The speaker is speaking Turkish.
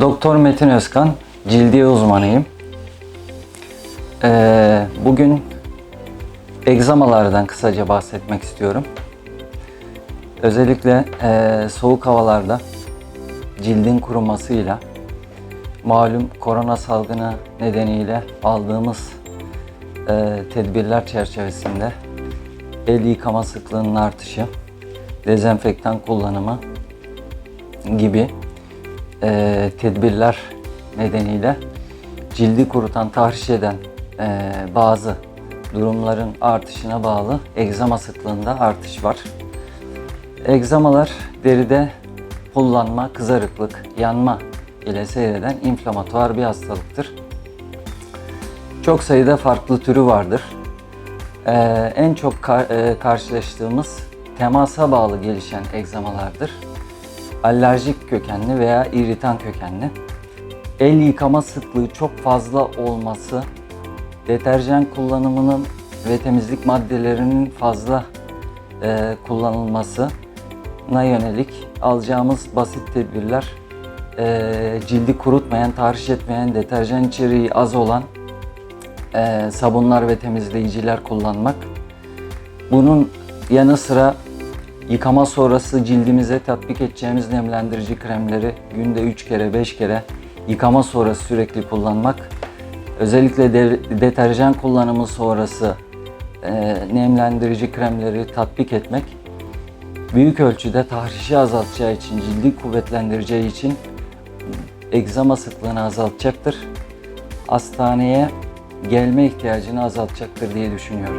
Doktor Metin Özkan, cildiye uzmanıyım. Ee, bugün egzamalardan kısaca bahsetmek istiyorum. Özellikle e, soğuk havalarda cildin kurumasıyla malum korona salgını nedeniyle aldığımız e, tedbirler çerçevesinde el yıkama sıklığının artışı, dezenfektan kullanımı gibi e, tedbirler nedeniyle cildi kurutan, tahriş eden e, bazı durumların artışına bağlı egzama sıklığında artış var. Egzamalar deride pullanma, kızarıklık, yanma ile seyreden inflamatuar bir hastalıktır. Çok sayıda farklı türü vardır. Ee, en çok ka- e, karşılaştığımız temasa bağlı gelişen egzamalardır. Alerjik kökenli veya iritan kökenli. El yıkama sıklığı çok fazla olması, deterjan kullanımının ve temizlik maddelerinin fazla e, kullanılmasına yönelik alacağımız basit tedbirler e, cildi kurutmayan, tahriş etmeyen, deterjan içeriği az olan e, sabunlar ve temizleyiciler kullanmak. Bunun yanı sıra yıkama sonrası cildimize tatbik edeceğimiz nemlendirici kremleri günde 3 kere 5 kere yıkama sonrası sürekli kullanmak. Özellikle de, deterjan kullanımı sonrası e, nemlendirici kremleri tatbik etmek büyük ölçüde tahrişi azaltacağı için, cildi kuvvetlendireceği için egzama sıklığını azaltacaktır. Hastaneye gelme ihtiyacını azaltacaktır diye düşünüyorum.